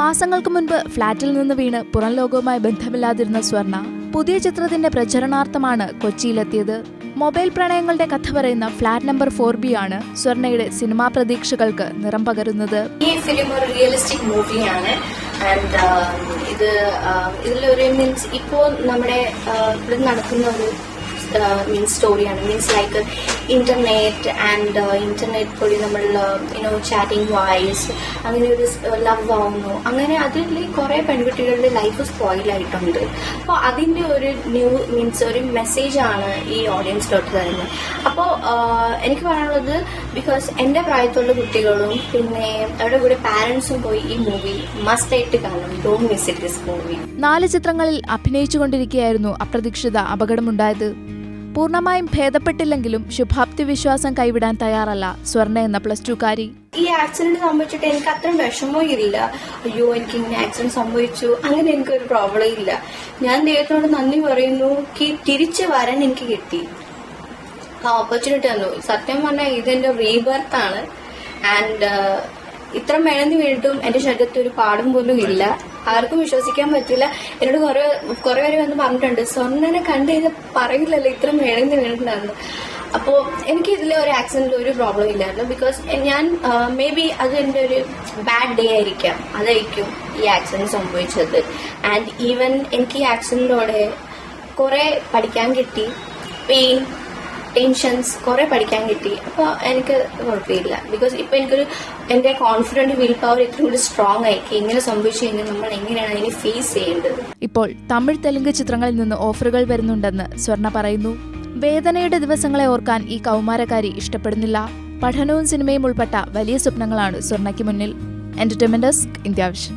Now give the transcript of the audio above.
മാസങ്ങൾക്ക് മുൻപ് ഫ്ളാറ്റിൽ നിന്ന് വീണ് പുറം ലോകവുമായി ബന്ധമില്ലാതിരുന്ന സ്വർണ പുതിയ ചിത്രത്തിന്റെ പ്രചരണാർത്ഥമാണ് കൊച്ചിയിലെത്തിയത്. മൊബൈൽ പ്രണയങ്ങളുടെ കഥ പറയുന്ന ഫ്ലാറ്റ് നമ്പർ ഫോർ ബി ആണ് സ്വർണയുടെ സിനിമാ പ്രതീക്ഷകൾക്ക് നിറം പകരുന്നത്. ഈ ഫിലിം ഒരു റിയലിസ്റ്റിക് മൂവിയാണ് ആൻഡ് ഇത് ഇതിലൊരു മീൻസ് ഇപ്പോൾ നമ്മുടെ uh, ഇവിടെ നടക്കുന്ന ഒരു മീൻസ് സ്റ്റോറിയാണ് means like internet and internet വഴി നമ്മൾ യുനോ ചാറ്റിംഗ് വോയിസ് അങ്ങനെ ഒരു ലവ് ആവുന്നു. അങ്ങനെ അതിൽ കുറെ പെൺകുട്ടികളുടെ ലൈഫ് സ്പോയിൽ ആയിട്ടുണ്ട്. അപ്പോൾ അതിന്റെ ഒരു ന്യൂ മീൻസ് ഒരു മെസ്സേജ് ആണ് ഈ ഓഡിയൻസിലോട്ട് തരുന്നത് അപ്പോൾ എനിക്ക് പറയാനുള്ളത് ബിക്കോസ് എന്റെ പ്രായത്തുള്ള കുട്ടികളും പിന്നെ അവരുടെ കൂടെ പാരൻസും പോയി ഈ മൂവി മസ്റ്റ് ആയിട്ട് കാണും don't miss it this movie നാല് ചിത്രങ്ങളിൽ അഭിനയിച്ചുകൊണ്ടിരിക്കുകയായിരുന്നു അപ്രതീക്ഷിത അപകടമുണ്ടായത്. പൂർണമായും ഭേദപ്പെട്ടില്ലെങ്കിലും ശുഭാപ്തി വിശ്വാസം കൈവിടാൻ തയ്യാറല്ല സ്വർണ എന്ന പ്ലസ് ടുക്കാരി ഈ ആക്സിഡന്റ് സംഭവിച്ചിട്ട് എനിക്ക് അത്രയും വിഷമവും ഇല്ല അയ്യോ എനിക്ക് ഇങ്ങനെ ആക്സിഡന്റ് സംഭവിച്ചു. അങ്ങനെ എനിക്കൊരു പ്രോബ്ലം ഇല്ല. ഞാൻ ദൈവത്തോട് നന്ദി പറയുന്നു. തിരിച്ചു വരാൻ എനിക്ക് കിട്ടി. ഓപ്പർച്യൂണിറ്റി തന്നു. സത്യം പറഞ്ഞാൽ ഇതെന്റെ റീബർത്ത് ആണ്. ആൻഡ് ഇത്ര മെഴന്തി വീണിട്ടും എന്റെ ശരീരത്തിൽ ഒരു പാടും പോലും ഇല്ല. ആർക്കും വിശ്വസിക്കാൻ പറ്റില്ല. എന്നോട് കുറെ കുറെ പേര് വന്ന് പറഞ്ഞിട്ടുണ്ട് സ്വർണനെ കണ്ടു കഴിഞ്ഞാൽ പറയില്ലല്ലോ ഇത്ര മെഴന്തി വീണിട്ടുണ്ടായിരുന്നു അപ്പോ എനിക്ക് ഇതിൽ ഒരു ആക്സിഡന്റ് ഒരു പ്രോബ്ലം ഇല്ലായിരുന്നു. ബിക്കോസ് ഞാൻ മേ ബി അത് എന്റെ ഒരു ബാഡ് ഡേ ആയിരിക്കാം. അതായിരിക്കും ഈ ആക്സിഡന്റ് സംഭവിച്ചത്. ആൻഡ് ഈവൻ എനിക്ക് ഈ ആക്സിഡന്റോടെ കുറെ പഠിക്കാൻ കിട്ടി. പെയിൻ ടെൻഷൻസ് കുറെ പഠിക്കാൻ കിട്ടി. അപ്പോൾ എനിക്ക് കുഴപ്പമില്ല. ബിക്കോസ് ഇപ്പൊ എനിക്കൊരു എന്റെ കോൺഫിഡന്റ് വിൽ പവർ ഇത്രയും കൂടി സ്ട്രോങ് ആയിരിക്കും ഇങ്ങനെ സംഭവിച്ചു കഴിഞ്ഞാൽ നമ്മൾ എങ്ങനെയാണ് അതിനെ ഫേസ് ചെയ്യേണ്ടത്? ഇപ്പോൾ തമിഴ് തെലുങ്ക് ചിത്രങ്ങളിൽ നിന്ന് ഓഫറുകൾ വരുന്നുണ്ടെന്ന് സ്വർണ പറയുന്നു. വേദനയുടെ ദിവസങ്ങളെ ഓർക്കാൻ ഈ കൗമാരക്കാരി ഇഷ്ടപ്പെടുന്നില്ല. പഠനവും സിനിമയും ഉൾപ്പെട്ട വലിയ സ്വപ്നങ്ങളാണ് സ്വർണയ്ക്ക് മുന്നിൽ. Entertainment desk India vision